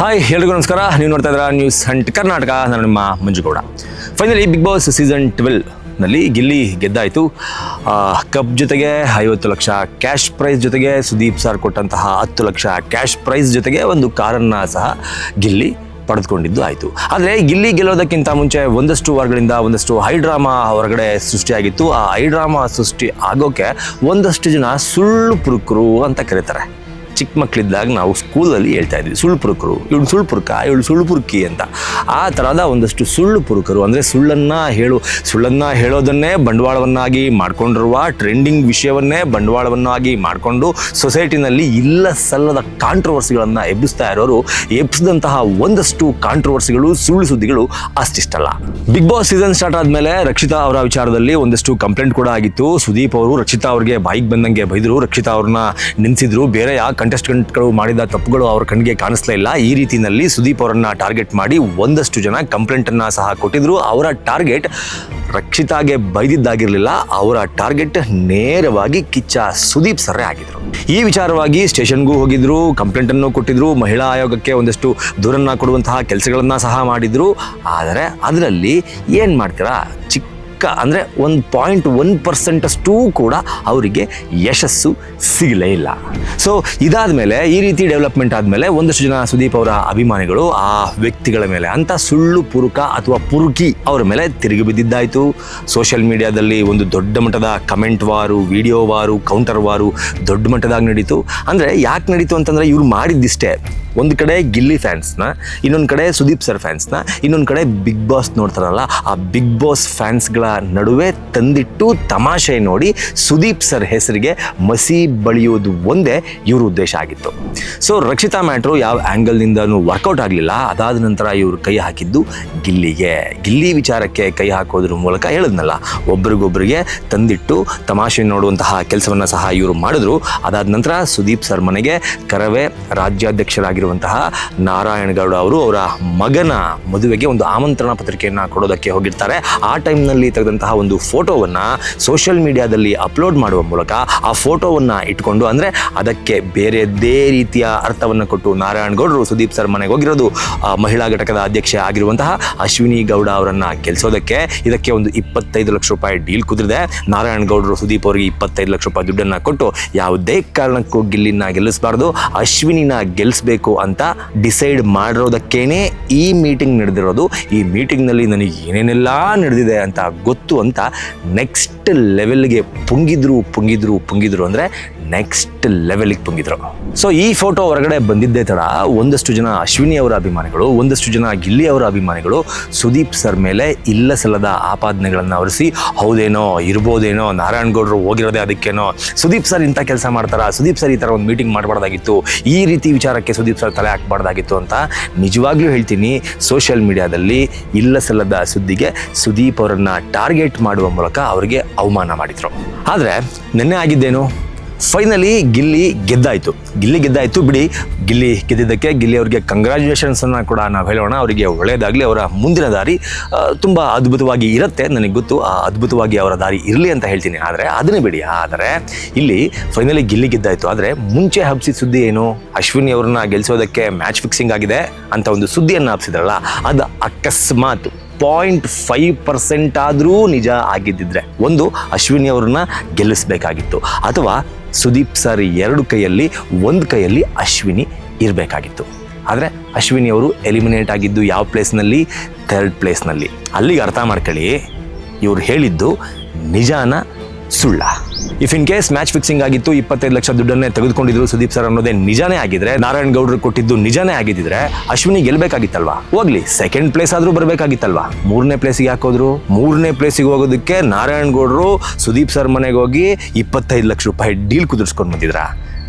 Hi ಎಲ್ರಿಗೂ ನಮಸ್ಕಾರ. ನೀವು ನೋಡ್ತಾ ಇದ್ದೀರಾ ನ್ಯೂಸ್ ಹಂಟ್ ಕರ್ನಾಟಕ ನಾನು ನಿಮ್ಮ Manjugowda. Finally big boss season ಟ್ವೆಲ್ನಲ್ಲಿ Gilli ಗೆದ್ದಾಯಿತು. ಕಪ್ ಜೊತೆಗೆ ಐವತ್ತು ಲಕ್ಷ ಕ್ಯಾಶ್ ಪ್ರೈಸ್ ಜೊತೆಗೆ ಸುದೀಪ್ ಸರ್ ಕೊಟ್ಟಂತಹ ಹತ್ತು ಲಕ್ಷ ಕ್ಯಾಶ್ ಪ್ರೈಸ್ ಜೊತೆಗೆ ಒಂದು ಕಾರನ್ನು ಸಹ ಗಿಲ್ಲಿ ಪಡೆದುಕೊಂಡಿದ್ದು ಆಯಿತು. ಆದರೆ ಗಿಲ್ಲಿ ಗೆಲ್ಲೋದಕ್ಕಿಂತ ಮುಂಚೆ ಒಂದಷ್ಟು ವಾರಗಳಿಂದ ಒಂದಷ್ಟು ಹೈ ಡ್ರಾಮಾ ಹೊರಗಡೆ ಸೃಷ್ಟಿಯಾಗಿತ್ತು. ಆ ಹೈ ಡ್ರಾಮಾ ಸೃಷ್ಟಿ ಆಗೋಕ್ಕೆ ಒಂದಷ್ಟು ಜನ ಸುಳ್ಳು ಪುರುಕರು ಅಂತ ಕರೀತಾರೆ. ಚಿಕ್ಕ ಮಕ್ಕಳಿದ್ದಾಗ ನಾವು ಸ್ಕೂಲಲ್ಲಿ ಹೇಳ್ತಾ ಇದ್ವಿ, ಸುಳ್ಳು ಪುರುಕರು, ಇವಳು ಸುಳ್ಳು ಪುರುಕ, ಇವಳು ಸುಳ್ಳು ಪುರುಕಿ ಅಂತ. ಆ ಥರದ ಒಂದಷ್ಟು ಸುಳ್ಳು ಪುರುಕರು, ಅಂದರೆ ಸುಳ್ಳನ್ನು ಹೇಳು, ಸುಳ್ಳನ್ನು ಹೇಳೋದನ್ನೇ ಬಂಡವಾಳವನ್ನಾಗಿ ಮಾಡಿಕೊಂಡಿರುವ ಟ್ರೆಂಡಿಂಗ್ ವಿಷಯವನ್ನೇ ಬಂಡವಾಳವನ್ನಾಗಿ ಮಾಡಿಕೊಂಡು ಸೊಸೈಟಿನಲ್ಲಿ ಇಲ್ಲ ಸಲ್ಲದ ಕಾಂಟ್ರವರ್ಸಿಗಳನ್ನು ಎಬ್ಬಿಸ್ತಾ ಇರೋರು, ಎಬ್ಬಿಸಿದಂತಹ ಒಂದಷ್ಟು ಕಾಂಟ್ರವರ್ಸಿಗಳು ಸುಳ್ಳು ಸುದ್ದಿಗಳು ಅಷ್ಟಿಷ್ಟಲ್ಲ. ಬಿಗ್ ಬಾಸ್ ಸೀಸನ್ ಸ್ಟಾರ್ಟ್ ಆದಮೇಲೆ ರಕ್ಷಿತಾ ಅವರ ವಿಚಾರದಲ್ಲಿ ಒಂದಷ್ಟು ಕಂಪ್ಲೇಂಟ್ ಕೂಡ ಆಗಿತ್ತು. ಸುದೀಪ್ ಅವರು ರಕ್ಷಿತಾ ಅವರಿಗೆ ಬಾಯಿಗೆ ಬಂದಂಗೆ ಬೈದರು, ರಕ್ಷಿತಾ ಅವ್ರನ್ನ ನಿಲ್ಲಿಸಿದ್ರು ಬೇರೆ ಯಾವ ಕಂಟೆಸ್ಟೆಂಟ್ಗಳು ಮಾಡಿದ ತಪ್ಪುಗಳು ಅವ್ರ ಕಣ್ಣಿಗೆ ಕಾಣಿಸ್ಲೇ ಇಲ್ಲ. ಈ ರೀತಿಯಲ್ಲಿ ಸುದೀಪ್ ಅವರನ್ನ ಟಾರ್ಗೆಟ್ ಮಾಡಿ ಒಂದಷ್ಟು ಜನ ಕಂಪ್ಲೇಂಟ್ ಅನ್ನ ಸಹ ಕೊಟ್ಟಿದ್ರು. ಅವರ ಟಾರ್ಗೆಟ್ ರಕ್ಷಿತಾಗೆ ಬೈದಿದ್ದಾಗಿರಲಿಲ್ಲ. ಅವರ ಟಾರ್ಗೆಟ್ ನೇರವಾಗಿ ಕಿಚ್ಚ ಸುದೀಪ್ ಸರ್ರೆ ಆಗಿದ್ರು. ಈ ವಿಚಾರವಾಗಿ ಸ್ಟೇಷನ್ಗೂ ಹೋಗಿದ್ರು ಕಂಪ್ಲೇಂಟ್ ಅನ್ನು ಕೊಟ್ಟಿದ್ರು, ಮಹಿಳಾ ಆಯೋಗಕ್ಕೆ ಒಂದಷ್ಟು ದೂರನ್ನ ಕೊಡುವಂತಹ ಕೆಲಸಗಳನ್ನ ಸಹ ಮಾಡಿದ್ರು. ಆದರೆ ಅದರಲ್ಲಿ ಏನು ಮಾಡ್ತೀರಾ? ಚಿಕ್ಕ ಅಂದರೆ ಒಂದು ಪಾಯಿಂಟ್ ಒನ್ ಪರ್ಸೆಂಟಷ್ಟು ಕೂಡ ಅವರಿಗೆ ಯಶಸ್ಸು ಸಿಗಲೇ ಇಲ್ಲ. ಸೊ ಇದಾದ ಮೇಲೆ ಈ ರೀತಿ ಡೆವಲಪ್ಮೆಂಟ್ ಆದಮೇಲೆ ಒಂದಷ್ಟು ಜನ ಸುದೀಪ್ ಅವರ ಅಭಿಮಾನಿಗಳು ಆ ವ್ಯಕ್ತಿಗಳ ಮೇಲೆ ಅಂತ ಸುಳ್ಳು ಪುರುಕ ಅಥವಾ ಪುರುಕಿ ಅವರ ಮೇಲೆ ತಿರುಗಿ ಬಿದ್ದಿದ್ದಾಯಿತು. ಸೋಷಿಯಲ್ ಮೀಡಿಯಾದಲ್ಲಿ ಒಂದು ದೊಡ್ಡ ಮಟ್ಟದ ಕಮೆಂಟ್ ವಾರು ವಿಡಿಯೋ ವಾರು ಕೌಂಟರ್ ವಾರು ದೊಡ್ಡ ಮಟ್ಟದಾಗ ನಡೀತು. ಅಂದರೆ ಯಾಕೆ ನಡೀತು ಅಂತಂದರೆ ಇವ್ರು ಮಾಡಿದ್ದಿಷ್ಟೇ. ಒಂದು ಕಡೆ ಗಿಲ್ಲಿ ಫ್ಯಾನ್ಸ್ನ, ಇನ್ನೊಂದು ಕಡೆ ಸುದೀಪ್ ಸರ್ ಫ್ಯಾನ್ಸ್ನ, ಇನ್ನೊಂದು ಕಡೆ ಬಿಗ್ ಬಾಸ್ ನೋಡ್ತಾರಲ್ಲ, ಆ ಬಿಗ್ ಬಾಸ್ ಫ್ಯಾನ್ಸ್ಗಳ ನಡುವೆ ತಂದಿಟ್ಟು ತಮಾಷೆ ನೋಡಿ ಸುದೀಪ್ ಸರ್ ಹೆಸರಿಗೆ ಮಸಿ ಬಳಿಯೋದು ಒಂದೇ ಇವ್ರ ಉದ್ದೇಶ ಆಗಿತ್ತು. ಸೊ ರಕ್ಷಿತಾ ಮ್ಯಾಟ್ರು ಯಾವ ಆ್ಯಂಗಲ್ನಿಂದನೂ ವರ್ಕೌಟ್ ಆಗಲಿಲ್ಲ. ಅದಾದ ನಂತರ ಇವರು ಕೈ ಹಾಕಿದ್ದು ಗಿಲ್ಲಿಗೆ. ಗಿಲ್ಲಿ ವಿಚಾರಕ್ಕೆ ಕೈ ಹಾಕೋದ್ರ ಮೂಲಕ ಹೇಳಿದ್ನಲ್ಲ, ಒಬ್ರಿಗೊಬ್ರಿಗೆ ತಂದಿಟ್ಟು ತಮಾಷೆ ನೋಡುವಂತಹ ಕೆಲಸವನ್ನು ಸಹ ಇವರು ಮಾಡಿದ್ರು. ಅದಾದ ನಂತರ ಸುದೀಪ್ ಸರ್ ಮನೆಗೆ ಕರವೇ ರಾಜ್ಯಾಧ್ಯಕ್ಷರಾಗಿರುವಂತಹ ನಾರಾಯಣಗೌಡ ಅವರು ಅವರ ಮಗನ ಮದುವೆಗೆ ಒಂದು ಆಮಂತ್ರಣ ಪತ್ರಿಕೆಯನ್ನು ಕೊಡೋದಕ್ಕೆ ಹೋಗಿರ್ತಾರೆ. ಆ ಟೈಮ್ನಲ್ಲಿ ತೆಗೆದಂತಹ ಒಂದು ಫೋಟೋವನ್ನು ಸೋಷಿಯಲ್ ಮೀಡಿಯಾದಲ್ಲಿ ಅಪ್ಲೋಡ್ ಮಾಡುವ ಮೂಲಕ ಆ ಫೋಟೋವನ್ನು ಇಟ್ಕೊಂಡು ಅಂದರೆ ಅದಕ್ಕೆ ಬೇರೆದೇ ರೀತಿಯ ಅರ್ಥವನ್ನು ಕೊಟ್ಟು ನಾರಾಯಣಗೌಡರು ಸುದೀಪ್ ಸರ್ ಮನೆಗೆ ಹೋಗಿರೋದು ಮಹಿಳಾ ಘಟಕದ ಅಧ್ಯಕ್ಷೆ ಆಗಿರುವಂತಹ ಅಶ್ವಿನಿ ಗೌಡ ಅವರನ್ನು ಗೆಲ್ಲಿಸೋದಕ್ಕೆ ಇದಕ್ಕೆ ಒಂದು ಇಪ್ಪತ್ತೈದು ಲಕ್ಷ ರೂಪಾಯಿ ಡೀಲ್ ಕುದುರಿದೆ. ನಾರಾಯಣಗೌಡರು ಸುದೀಪ್ ಅವರಿಗೆ ಇಪ್ಪತ್ತೈದು ಲಕ್ಷ ರೂಪಾಯಿ ದುಡ್ಡನ್ನು ಕೊಟ್ಟು ಯಾವುದೇ ಕಾರಣಕ್ಕೂ ಗಿಲ್ಲಿನ ಗೆಲ್ಲಿಸಬಾರ್ದು, ಅಶ್ವಿನಿನ ಗೆಲ್ಲಿಸಬೇಕು ಅಂತ ಡಿಸೈಡ್ ಮಾಡಿರೋದಕ್ಕೇನೆ ಈ ಮೀಟಿಂಗ್ ನಡೆದಿರೋದು. ಈ ಮೀಟಿಂಗ್ನಲ್ಲಿ ನನಗೆ ಏನೇನೆಲ್ಲ ನಡೆದಿದೆ ಅಂತ ಅಂತ ನೆಕ್ಸ್ಟ್ ಲೆವೆಲ್ಗೆ ಪುಂಗಿದ್ರು ಪುಂಗಿದ್ರು ಪುಂಗಿದ್ರು ಅಂದರೆ ನೆಕ್ಸ್ಟ್ ಲೆವೆಲ್ಗೆ ತುಂಬಿದ್ರು. ಸೊ ಈ ಫೋಟೋ ಹೊರಗಡೆ ಬಂದಿದ್ದೇ ತಡ ಒಂದಷ್ಟು ಜನ ಅಶ್ವಿನಿ ಅವರ ಅಭಿಮಾನಿಗಳು, ಒಂದಷ್ಟು ಜನ ಗಿಲ್ಲಿ ಅವರ ಅಭಿಮಾನಿಗಳು ಸುದೀಪ್ ಸರ್ ಮೇಲೆ ಇಲ್ಲ ಸಲ್ಲದ ಆಪಾದನೆಗಳನ್ನು ಅವರಿಸಿ ಹೌದೇನೋ, ಇರ್ಬೋದೇನೋ ನಾರಾಯಣಗೌಡರು ಹೋಗಿರೋದೇ ಅದಕ್ಕೇನೋ, ಸುದೀಪ್ ಸರ್ ಇಂಥ ಕೆಲಸ ಮಾಡ್ತಾರಾ, ಸುದೀಪ್ ಸರ್ ಈ ಥರ ಒಂದು ಮೀಟಿಂಗ್ ಮಾಡಬಾರ್ದಾಗಿತ್ತು, ಈ ರೀತಿ ವಿಚಾರಕ್ಕೆ ಸುದೀಪ್ ಸರ್ ತಲೆ ಹಾಕಬಾರ್ದಾಗಿತ್ತು ಅಂತ ನಿಜವಾಗ್ಲೂ ಹೇಳ್ತೀನಿ ಸೋಷಿಯಲ್ ಮೀಡಿಯಾದಲ್ಲಿ ಇಲ್ಲ ಸಲ್ಲದ ಸುದ್ದಿಗೆ ಸುದೀಪ್ ಅವರನ್ನು ಟಾರ್ಗೆಟ್ ಮಾಡುವ ಮೂಲಕ ಅವರಿಗೆ ಅವಮಾನ ಮಾಡಿದ್ರು. ಆದರೆ, ನಿನ್ನೆ ಆಗಿದ್ದೇನು? ಫೈನಲಿ ಗಿಲ್ಲಿ ಗೆದ್ದಾಯಿತು. ಗಿಲ್ಲಿ ಗೆದ್ದಾಯಿತು, ಬಿಡಿ. ಗಿಲ್ಲಿ ಗೆದ್ದಿದ್ದಕ್ಕೆ ಗಿಲ್ಲಿ ಅವರಿಗೆ ಕಂಗ್ರ್ಯಾಚುಲೇಷನ್ಸನ್ನು ಕೂಡ ನಾವು ಹೇಳೋಣ. ಅವರಿಗೆ ಒಳ್ಳೆಯದಾಗಲಿ ಅವರ ಮುಂದಿನ ದಾರಿ ತುಂಬ ಅದ್ಭುತವಾಗಿ ಇರುತ್ತೆ ನನಗೆ ಗೊತ್ತು. ಆ, ಅದ್ಭುತವಾಗಿ ಅವರ ದಾರಿ ಇರಲಿ ಅಂತ ಹೇಳ್ತೀನಿ. ಆದರೆ ಅದನ್ನೇ ಬಿಡಿ. ಆದರೆ ಇಲ್ಲಿ ಫೈನಲಿ ಗಿಲ್ಲಿ ಗೆದ್ದಾಯಿತು. ಆದರೆ ಮುಂಚೆ ಹಬ್ಸಿದ ಸುದ್ದಿ ಏನು? ಅಶ್ವಿನಿ ಅವ್ರನ್ನ ಗೆಲ್ಲಿಸೋದಕ್ಕೆ ಮ್ಯಾಚ್ ಫಿಕ್ಸಿಂಗ್ ಆಗಿದೆ ಅಂತ ಒಂದು ಸುದ್ದಿಯನ್ನು ಹಬ್ಸಿದ್ರಲ್ಲ, ಅದು ಅಕಸ್ಮಾತ್ ಪಾಯಿಂಟ್ ಫೈವ್ ಪರ್ಸೆಂಟ್ ಆದರೂ ನಿಜ ಆಗಿದ್ದಿದ್ರೆ, ಒಂದು ಅಶ್ವಿನಿ ಅವ್ರನ್ನ ಗೆಲ್ಲಿಸಬೇಕಾಗಿತ್ತು. ಅಥವಾ ಸುದೀಪ್ ಸರ್ ಎರಡು ಕೈಯಲ್ಲಿ, ಒಂದು ಕೈಯಲ್ಲಿ ಅಶ್ವಿನಿ ಇರಬೇಕಾಗಿತ್ತು. ಆದರೆ ಅಶ್ವಿನಿ ಅವರು ಎಲಿಮಿನೇಟ್ ಆಗಿದ್ದು ಯಾವ ಪ್ಲೇಸ್ನಲ್ಲಿ ಥರ್ಡ್ ಪ್ಲೇಸ್ನಲ್ಲಿ ಅಲ್ಲಿಗೆ ಅರ್ಥ ಮಾಡ್ಕೊಳ್ಳಿ, ಇವರು ಹೇಳಿದ್ದು ನಿಜಾನ ಸುಳ್ಳ. If in case match fixing ಆಗಿತ್ತು, ಇಪ್ಪತ್ತೈದು ಲಕ್ಷ ದುಡ್ಡನ್ನೇ ತೆಗೆದುಕೊಂಡಿದ್ರು ಸುದೀಪ್ ಸರ್ ಅನ್ನೋದೇ ನಿಜಾನೇ ಆಗಿದ್ರೆ, ನಾರಾಯಣ್ ಗೌಡ್ರು ಕೊಟ್ಟಿದ್ದು ನಿಜಾನೇ ಆಗಿದ್ದಿದ್ರೆ, ಅಶ್ವಿನಿ ಗೆಲ್ಬೇಕಾಗಿತ್ತಲ್ವಾ? ಹೋಗ್ಲಿ ಸೆಕೆಂಡ್ ಪ್ಲೇಸ್ ಆದ್ರೂ ಬರಬೇಕಾಗಿತ್ತಲ್ವಾ? ಮೂರನೇ ಪ್ಲೇಸಿಗೆ ಹಾಕೋದ್ರು ಮೂರನೇ ಪ್ಲೇಸಿಗೆ ಹೋಗೋದಕ್ಕೆ ನಾರಾಯಣ್ ಗೌಡ್ರು ಸುದೀಪ್ ಸರ್ ಮನೆಗೆ ಹೋಗಿ ಇಪ್ಪತ್ತೈದು ಲಕ್ಷ ರೂಪಾಯಿ ಡೀಲ್ ಕುದುರ್ಸ್ಕೊಂಡು ಬಂದಿದ್ರ?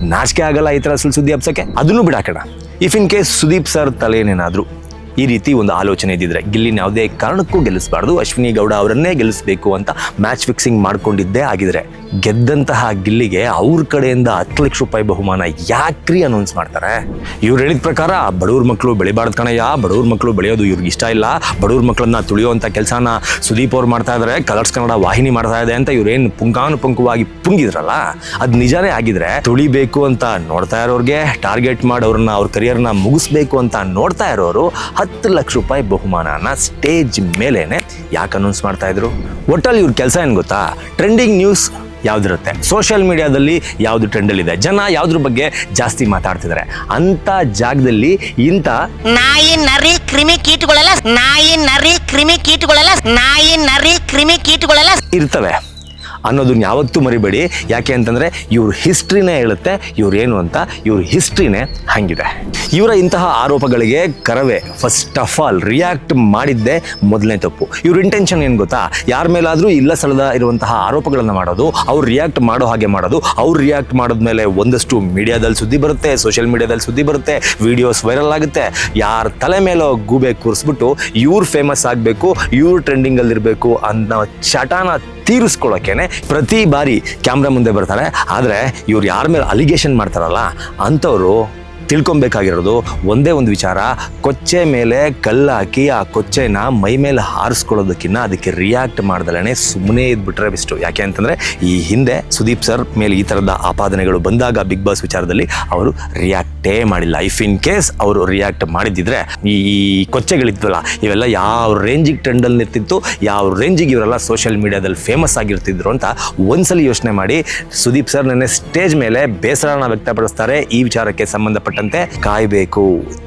ನಾಚಿಕೆ ಆಗಲ್ಲ ಈ ಥರ ಸುಳ್ಳು ಸುದ್ದಿ ಹಬ್ಸಕ್ಕೆ? ಅದನ್ನು ಬಿಡಾಕೋಣ. If in case Sudeep sir ತಲೆನೇನಾದ್ರು ಈ ರೀತಿ ಒಂದು ಆಲೋಚನೆ ಇದ್ದಿದ್ರೆ. ಗಿಲ್ಲಿನ ಯಾವುದೇ ಕಾರಣಕ್ಕೂ ಗೆಲ್ಲಿಸಬಾರ್ದು. ಅಶ್ವಿನಿ ಗೌಡ ಅವರನ್ನೇ ಗೆಲ್ಲಿಸಬೇಕು ಅಂತ ಮ್ಯಾಚ್ ಫಿಕ್ಸಿಂಗ್ ಮಾಡ್ಕೊಂಡಿದ್ದೇ ಆಗಿದ್ರೆ, ಗೆದ್ದಂತಹ ಗಿಲ್ಲಿಗೆ ಅವ್ರ ಕಡೆಯಿಂದ ಹತ್ತು ಲಕ್ಷ ರೂಪಾಯಿ ಬಹುಮಾನ ಯಾಕ್ರಿ ಅನೌನ್ಸ್ ಮಾಡ್ತಾರೆ? ಇವ್ರು ಹೇಳಿದ ಪ್ರಕಾರ, ಬಡವ್ರ ಮಕ್ಕಳು ಬೆಳಿಬಾರ್ದು ಕಣಯ್ಯ. ಬಡವ್ರ ಮಕ್ಕಳು ಬೆಳೆಯೋದು ಇವ್ರಿಗೆ ಇಷ್ಟ ಇಲ್ಲ. ಬಡವ್ರ ಮಕ್ಕಳನ್ನ ತುಳಿಯುವಂಥ ಕೆಲಸನ ಸುದೀಪ್ ಅವ್ರು ಮಾಡ್ತಾ ಇದ್ದಾರೆ ಕಲರ್ಸ್ ಕನ್ನಡ ವಾಹಿನಿ ಮಾಡ್ತಾ ಇದೆ ಅಂತ ಇವ್ರೇನು ಪುಂಕಾನುಪುಂಕವಾಗಿ ಪುಂಗಿದ್ರಲ್ಲ? ಅದು ನಿಜಾನೇ ಆಗಿದ್ರೆ ತುಳಿಬೇಕು ಅಂತ ನೋಡ್ತಾ ಇರೋರಿಗೆ ಟಾರ್ಗೆಟ್ ಮಾಡಿ ಅವ್ರನ್ನ ಅವ್ರ ಕರಿಯರ್ನ ಮುಗಿಸ್ಬೇಕು ಅಂತ ನೋಡ್ತಾ ಇರೋರು ಹತ್ತು ಲಕ್ಷ ರೂಪಾಯಿ ಬಹುಮಾನನ ಸ್ಟೇಜ್ ಮೇಲೇನೆ ಯಾಕೆ ಅನೌನ್ಸ್ ಮಾಡ್ತಾ ಇದ್ರು? ಒಟ್ಟಲ್ಲಿ ಇವ್ರ ಕೆಲಸ ಏನು ಗೊತ್ತಾ? Trending news ಯಾವ್ದಿರುತ್ತೆ? ಸೋಷಿಯಲ್ ಮೀಡಿಯಾದಲ್ಲಿ ಯಾವ್ದು ಟ್ರೆಂಡಲ್ಲಿದೆ ಜನ ಯಾವ್ದ್ರ ಬಗ್ಗೆ ಜಾಸ್ತಿ ಮಾತಾಡ್ತಿದ್ದಾರೆ ಅಂತ ಜಾಗದಲ್ಲಿ ಇಂಥ ನಾಯಿ ನರಿ ಕ್ರಿಮಿ ಕೀಟಗಳೆಲ್ಲ ನಾಯಿ ನರಿ ಕ್ರಿಮಿ ಕೀಟಗಳೆಲ್ಲ ನಾಯಿ ನರಿ ಕ್ರಿಮಿ ಕೀಟಗಳೆಲ್ಲ ಇರ್ತವೆ. ಅನ್ನೋದನ್ನ ಯಾವತ್ತೂ ಮರಿಬೇಡಿ. ಯಾಕೆ ಅಂತಂದರೆ ಇವ್ರ ಹಿಸ್ಟ್ರಿನೇ ಹೇಳುತ್ತೆ ಇವ್ರೇನು ಅಂತ, ಇವ್ರ ಹಿಸ್ಟ್ರಿನೇ ಹಾಗಿದೆ. ಇವರ ಇಂತಹ ಆರೋಪಗಳಿಗೆ Karave first of all react ಮಾಡಿದ್ದೇ ಮೊದಲನೇ ತಪ್ಪು. ಇವ್ರ ಇಂಟೆನ್ಷನ್ ಏನು ಗೊತ್ತಾ? ಯಾರ ಮೇಲಾದರೂ ಇಲ್ಲ ಸಲದ ಇರುವಂತಹ ಆರೋಪಗಳನ್ನು ಮಾಡೋದು, ಅವ್ರು ರಿಯಾಕ್ಟ್ ಮಾಡೋ ಹಾಗೆ ಮಾಡೋದು, ಅವ್ರು ರಿಯಾಕ್ಟ್ ಮಾಡಿದ್ಮೇಲೆ ಒಂದಷ್ಟು ಮೀಡಿಯಾದಲ್ಲಿ ಸುದ್ದಿ ಬರುತ್ತೆ ಸೋಷಿಯಲ್ ಮೀಡಿಯಾದಲ್ಲಿ ಸುದ್ದಿ ಬರುತ್ತೆ ವಿಡಿಯೋಸ್ ವೈರಲ್ ಆಗುತ್ತೆ. ಯಾರ ತಲೆ ಮೇಲೋ ಗೂಬೆ ಕೂರಿಸ್ಬಿಟ್ಟು ಇವ್ರು ಫೇಮಸ್ ಆಗಬೇಕು, ಇವ್ರು ಟ್ರೆಂಡಿಂಗಲ್ಲಿರಬೇಕು ಅನ್ನೋ ಚಟಾನ ತೀರಿಸ್ಕೊಳ್ಳೋಕ್ಕೇನೆ ಪ್ರತಿ ಬಾರಿ ಕ್ಯಾಮ್ರಾ ಮುಂದೆ ಬರ್ತಾರೆ. ಆದರೆ ಇವ್ರು ಯಾರ ಮೇಲೆ ಅಲಿಗೇಷನ್ ಮಾಡ್ತಾರಲ್ಲ ಅಂಥವ್ರು ತಿಳ್ಕೊಬೇಕಾಗಿರೋದು ಒಂದೇ ಒಂದು ವಿಚಾರ, ಕೊಚ್ಚೆ ಮೇಲೆ ಕಲ್ಲು ಹಾಕಿ ಆ ಕೊಚ್ಚೆನ ಮೈ ಮೇಲೆ ಹಾರಿಸ್ಕೊಳ್ಳೋದಕ್ಕಿಂತ ಅದಕ್ಕೆ ರಿಯಾಕ್ಟ್ ಮಾಡ್ದಲೇ ಸುಮ್ಮನೆ ಇದ್ಬಿಟ್ರೆ ಬೆಸ್ಟು ಯಾಕೆ ಅಂತಂದರೆ, ಈ ಹಿಂದೆ ಸುದೀಪ್ ಸರ್ ಮೇಲೆ ಈ ಥರದ ಆಪಾದನೆಗಳು ಬಂದಾಗ ಬಿಗ್ ಬಾಸ್ ವಿಚಾರದಲ್ಲಿ ಅವರು ರಿಯಾಕ್ಟೇ ಮಾಡಿಲ್ಲ. ಇಫ್ ಇನ್ ಕೇಸ್ ಅವರು ರಿಯಾಕ್ಟ್ ಮಾಡಿದ್ದಿದ್ರೆ, ಈ ಕೊಚ್ಚೆಗಳಿದ್ವಲ್ಲ, ಇವೆಲ್ಲ ಯಾವ ರೇಂಜಿಗೆ ಟ್ರೆಂಡಲ್ಲಿ ನಿರ್ತಿತ್ತು ಯಾವ ರೇಂಜಿಗೆ ಇವರೆಲ್ಲ ಸೋಷಿಯಲ್ ಮೀಡಿಯಾದಲ್ಲಿ ಫೇಮಸ್ ಆಗಿರ್ತಿದ್ರು ಅಂತ ಒಂದ್ಸಲಿ ಯೋಚನೆ ಮಾಡಿ ಸುದೀಪ್ ಸರ್ ನೆನ್ನೆ ಸ್ಟೇಜ್ ಮೇಲೆ ಬೇಸರನ ವ್ಯಕ್ತಪಡಿಸ್ತಾರೆ. ಈ ವಿಚಾರಕ್ಕೆ ಸಂಬಂಧಪಟ್ಟಂತೆ ಕಾಯಬೇಕು.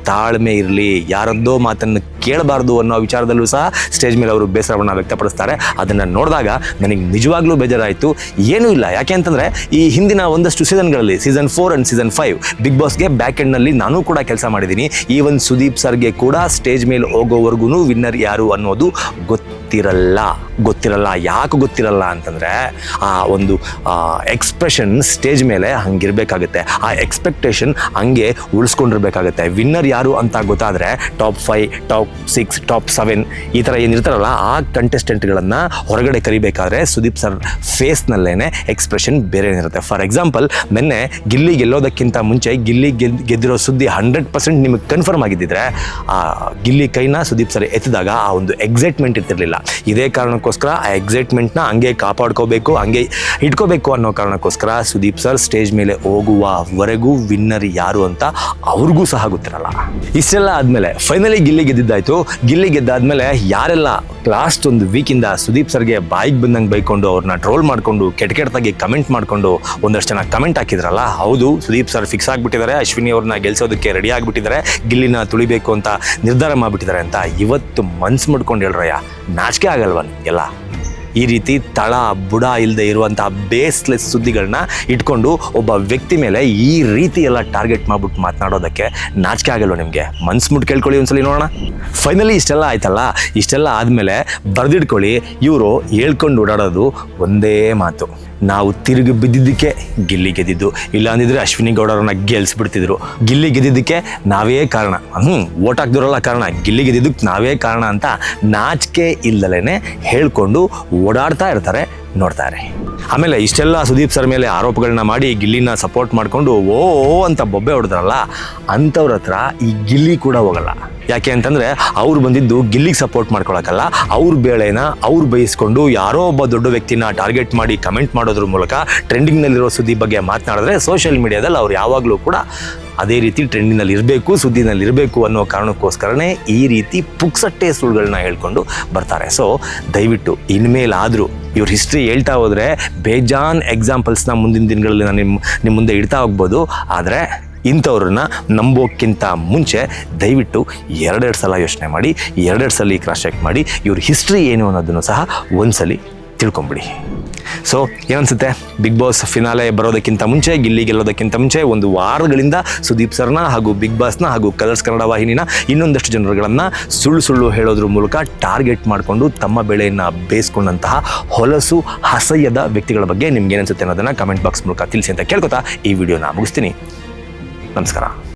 ತಾಳ್ಮೆ ಇರಲಿ. ಯಾರದ್ದೋ ಮಾತನ್ನು ಕೇಳಬಾರ್ದು ಅನ್ನೋ ವಿಚಾರದಲ್ಲೂ ಸಹ ಸ್ಟೇಜ್ ಮೇಲೆ ಅವರು ಬೇಸರವನ್ನು ವ್ಯಕ್ತಪಡಿಸ್ತಾರೆ. ಅದನ್ನು ನೋಡಿದಾಗ ನನಗೆ ನಿಜವಾಗ್ಲೂ ಬೇಜಾರಾಯಿತು. ಏನೂ ಇಲ್ಲ. ಯಾಕೆ ಅಂತಂದರೆ ಈ ಹಿಂದಿನ ಒಂದಷ್ಟು ಸೀಸನ್ಗಳಲ್ಲಿ, season four and season five, big ಬಾಸ್ಗೆ back ಎಂಡ್ನಲ್ಲಿ ನಾನು ಕೂಡ ಕೆಲಸ ಮಾಡಿದ್ದೀನಿ. ಈವನ್ ಸುದೀಪ್ ಸರ್ಗೆ ಕೂಡ ಸ್ಟೇಜ್ ಮೇಲೆ ಹೋಗೋವರೆಗೂ ವಿನ್ನರ್ ಯಾರು ಅನ್ನೋದು ಗೊತ್ತಿರಲ್ಲ ಗೊತ್ತಿರಲ್ಲ, ಯಾಕೆ ಗೊತ್ತಿರಲ್ಲ ಅಂತಂದರೆ ಆ ಒಂದು ಎಕ್ಸ್ಪ್ರೆಷನ್ ಸ್ಟೇಜ್ ಮೇಲೆ ಹಂಗಿರಬೇಕಾಗುತ್ತೆ. ಆ ಎಕ್ಸ್ಪೆಕ್ಟೇಷನ್ ಹಂಗೆ ಉಳಿಸ್ಕೊಂಡಿರ್ಬೇಕಾಗುತ್ತೆ. ವಿನ್ನರ್ ಯಾರು ಅಂತ ಗೊತ್ತಾದರೆ top five top six top seven ಈ ಥರ ಏನಿರ್ತಾರಲ್ಲ, ಆ ಕಂಟೆಸ್ಟೆಂಟ್ಗಳನ್ನು ಹೊರಗಡೆ ಕರಿಬೇಕಾದ್ರೆ ಸುದೀಪ್ ಸರ್ ಫೇಸ್ನಲ್ಲೇ ಎಕ್ಸ್ಪ್ರೆಷನ್ ಬೇರೆ ಇರುತ್ತೆ ಫಾರ್ ಎಕ್ಸಾಂಪಲ್ ನಿನ್ನೆ ಗಿಲ್ಲಿ ಗೆಲ್ಲೋದಕ್ಕಿಂತ ಮುಂಚೆ ಗಿಲ್ಲಿ ಗೆದ್ ಗೆದ್ದಿರೋ ಸುದ್ದಿ ಹಂಡ್ರೆಡ್ ಪರ್ಸೆಂಟ್ ನಿಮಗೆ ಕನ್ಫರ್ಮ್ ಆಗಿದ್ದಿದ್ರೆ, ಆ, ಗಿಲ್ಲಿ ಕೈನ ಸುದೀಪ್ ಸರ್ ಎತ್ತಿದಾಗ ಆ ಒಂದು ಎಕ್ಸೈಟ್ಮೆಂಟ್ ಇರ್ತಿರ್ಲಿಲ್ಲ. ಇದೇ ಕಾರಣಕ್ಕೋಸ್ಕರ ಆ ಎಕ್ಸೈಟ್ಮೆಂಟ್ನ ಹಂಗೆ ಕಾಪಾಡ್ಕೋಬೇಕು, ಹಂಗೆ ಇಟ್ಕೋಬೇಕು ಅನ್ನೋ ಕಾರಣಕ್ಕೋಸ್ಕರ ಸುದೀಪ್ ಸರ್ ಸ್ಟೇಜ್ ಮೇಲೆ ಹೋಗುವವರೆಗೂ ವಿನ್ನರ್ ಯಾರು ಅಂತ ಅವ್ರಿಗೂ ಸಹ ಗೊತ್ತಿರಲ್ಲ. ಇಷ್ಟೆಲ್ಲ ಆದಮೇಲೆ ಫೈನಲಿ ಗಿಲ್ಲಿ ಗೆದ್ದಿದ್ದಾಯ್ತು. ಗಿಲ್ಲಿ ಗೆದ್ದಾದ್ಮೇಲೆ ಯಾರೆಲ್ಲ ಲಾಸ್ಟ್ ಒಂದು ವೀಕಿಂದ ಸುದೀಪ್ ಸರ್ಗೆ ಬಾಯಿಗೆ ಬಂದಂಗೆ ಬೈಕೊಂಡು ಅವ್ರನ್ನ ಟ್ರೋಲ್ ಮಾಡಿಕೊಂಡು, ಕೆಟ್ಟ ಕೆಟ್ಟದಾಗಿ ಕಮೆಂಟ್ ಮಾಡಿಕೊಂಡು ಒಂದಷ್ಟು ಜನ ಕಮೆಂಟ್ ಹಾಕಿದ್ರಲ್ಲ, ಹೌದು, ಸುದೀಪ್ ಸರ್ ಫಿಕ್ಸ್ ಆಗಿಬಿಟ್ಟಿದ್ದಾರೆ. ಅಶ್ವಿನಿ ಅವ್ರನ್ನ ಗೆಲ್ಸೋದಕ್ಕೆ ರೆಡಿ ಆಗಿಬಿಟ್ಟಿದ್ದಾರೆ. ಗಿಲ್ಲಿನ ತುಳಿಬೇಕು ಅಂತ ನಿರ್ಧಾರ ಮಾಡಿಬಿಟ್ಟಿದ್ದಾರೆ ಅಂತ ಇವತ್ತು ಮನ್ಸು ಮಾಡ್ಕೊಂಡು ಹೇಳ್ರಯ್ಯ ನಾಚಿಕೆ ಆಗಲ್ವಾ ನಿಮಗೆಲ್ಲ? ಈ ರೀತಿ ತಳ, ಬುಡ ಇಲ್ಲದೆ ಇರುವಂತಹ ಬೇಸ್ಲೆಸ್ ಸುದ್ದಿಗಳನ್ನ ಇಟ್ಕೊಂಡು ಒಬ್ಬ ವ್ಯಕ್ತಿ ಮೇಲೆ ಈ ರೀತಿ ಎಲ್ಲ ಟಾರ್ಗೆಟ್ ಮಾಡ್ಬಿಟ್ಟು ಮಾತನಾಡೋದಕ್ಕೆ ನಾಚಿಕೆ ಆಗಲ್ವ ನಿಮಗೆ? ಮನ್ಸು ಮುಟ್ಟು ಕೇಳ್ಕೊಳ್ಳಿ ಒಂದ್ಸಲಿ ನೋಡೋಣ. ಫೈನಲಿ ಇಷ್ಟೆಲ್ಲ ಆಯ್ತಲ್ಲ? ಇಷ್ಟೆಲ್ಲ ಆದಮೇಲೆ ಬರೆದಿಟ್ಕೊಳ್ಳಿ, ಇವರು ಹೇಳ್ಕೊಂಡು ಓಡಾಡೋದು ಒಂದೇ ಮಾತು. ನಾವು ತಿರುಗಿ ಬಿದ್ದಿದ್ದಕ್ಕೆ ಗಿಲ್ಲಿ ಗೆದ್ದಿದ್ದು. ಇಲ್ಲ ಅಂದಿದ್ರೆ ಅಶ್ವಿನಿ ಗೌಡರನ್ನ ಗೆಲ್ಸ್ಬಿಡ್ತಿದ್ರು. ಗಿಲ್ಲಿ ಗೆದ್ದಿದ್ದಕ್ಕೆ ನಾವೇ ಕಾರಣ. ಹ್ಞೂ ಓಟ್ ಹಾಕ್ದಿರಲ್ಲ ಕಾರಣ. ಗಿಲ್ಲಿ ಗೆದ್ದಿದ್ದಕ್ಕೆ ನಾವೇ ಕಾರಣ ಅಂತ ನಾಚಿಕೆ ಇಲ್ದಲೇ ಹೇಳ್ಕೊಂಡು ಓಡಾಡ್ತಾ ಇರ್ತಾರೆ, ನೋಡ್ತಾರೆ. ಆಮೇಲೆ ಇಷ್ಟೆಲ್ಲ ಸುದೀಪ್ ಸರ್ ಮೇಲೆ ಆರೋಪಗಳನ್ನ ಮಾಡಿ ಗಿಲ್ಲಿನ ಸಪೋರ್ಟ್ ಮಾಡಿಕೊಂಡು, ಓ ಅಂತ ಬೊಬ್ಬೆ ಹೊಡೆದ್ರಲ್ಲ, ಅಂಥವ್ರ ಹತ್ರ ಈ ಗಿಲ್ಲಿ ಕೂಡ ಹೋಗಲ್ಲ. ಯಾಕೆ ಅಂತಂದರೆ ಅವ್ರು ಬಂದಿದ್ದು ಗಿಲ್ಲಿಗೆ ಸಪೋರ್ಟ್ ಮಾಡ್ಕೊಳಕ್ಕಲ್ಲ. ಅವ್ರ ಬೇಳೆನ ಅವ್ರು ಬಯಸ್ಕೊಂಡು ಯಾರೋ ಒಬ್ಬ ದೊಡ್ಡ ವ್ಯಕ್ತಿನ ಟಾರ್ಗೆಟ್ ಮಾಡಿ ಕಮೆಂಟ್ ಮಾಡೋದ್ರ ಮೂಲಕ ಟ್ರೆಂಡಿಂಗ್ನಲ್ಲಿರೋ ಸುದ್ದಿ ಬಗ್ಗೆ ಮಾತನಾಡಿದ್ರೆ ಸೋಷಿಯಲ್ ಮೀಡಿಯಾದಲ್ಲಿ ಅವ್ರು ಯಾವಾಗಲೂ ಕೂಡ ಅದೇ ರೀತಿ ಟ್ರೆಂಡಿನಲ್ಲಿ ಇರಬೇಕು, ಸುದ್ದಿನಲ್ಲಿ ಇರಬೇಕು ಅನ್ನೋ ಕಾರಣಕ್ಕೋಸ್ಕರನೇ ಈ ರೀತಿ ಪುಕ್ಸಟ್ಟೆ ಸುಳ್ಳುಗಳನ್ನ ಹೇಳ್ಕೊಂಡು ಬರ್ತಾರೆ. ಸೊ ದಯವಿಟ್ಟು ಇನ್ಮೇಲಾದರೂ ಇವ್ರ ಹಿಸ್ಟ್ರಿ ಹೇಳ್ತಾ ಹೋದರೆ ಬೇಜಾನ್ ಎಕ್ಸಾಂಪಲ್ಸ್ನ ಮುಂದಿನ ದಿನಗಳಲ್ಲಿ ನಾನು ನಿಮ್ಮ ನಿಮ್ಮ ಮುಂದೆ ಇಡ್ತಾ ಹೋಗ್ಬೋದು. ಆದರೆ ಇಂಥವ್ರನ್ನ ನಂಬೋಕ್ಕಿಂತ ಮುಂಚೆ ದಯವಿಟ್ಟು ಎರಡೆರಡು ಸಲ ಯೋಚನೆ ಮಾಡಿ, ಎರಡೆರಡು ಸಲ ಕ್ರಾಸ್ ಚೆಕ್ ಮಾಡಿ, ಇವ್ರ ಹಿಸ್ಟ್ರಿ ಏನು ಅನ್ನೋದನ್ನು ಸಹ ಒಂದ್ಸಲಿ ತಿಳ್ಕೊಂಬಿಡಿ. ಸೊ ಏನನ್ಸುತ್ತೆ? ಬಿಗ್ ಬಾಸ್ ಫಿನಾಲೆ ಬರೋದಕ್ಕಿಂತ ಮುಂಚೆ, ಗಿಲ್ಲಿ ಗೆಲ್ಲೋದಕ್ಕಿಂತ ಮುಂಚೆ, ಒಂದು ವಾರಗಳಿಂದ ಸುದೀಪ್ ಸರ್ನ ಹಾಗೂ ಬಿಗ್ ಬಾಸ್ನ ಹಾಗೂ ಕಲರ್ಸ್ ಕನ್ನಡ ವಾಹಿನಿನ ಇನ್ನೊಂದಷ್ಟು ಜನರುಗಳನ್ನು ಸುಳ್ಳು ಸುಳ್ಳು ಹೇಳೋದ್ರ ಮೂಲಕ ಟಾರ್ಗೆಟ್ ಮಾಡಿಕೊಂಡು ತಮ್ಮ ಬೆಳೆಯನ್ನು ಬೇಯಿಸ್ಕೊಂಡಂತಹ ಹೊಲಸು ಹಸಯ್ಯದ ವ್ಯಕ್ತಿಗಳ ಬಗ್ಗೆ ನಿಮ್ಗೆ ಏನನ್ಸುತ್ತೆ ಅನ್ನೋದನ್ನು ಕಮೆಂಟ್ ಬಾಕ್ಸ್ ಮೂಲಕ ತಿಳಿಸಿ ಅಂತ ಕೇಳ್ಕೊತಾ ಈ ವಿಡಿಯೋನ ಮುಗಿಸ್ತೀನಿ. ನಮಸ್ಕಾರ.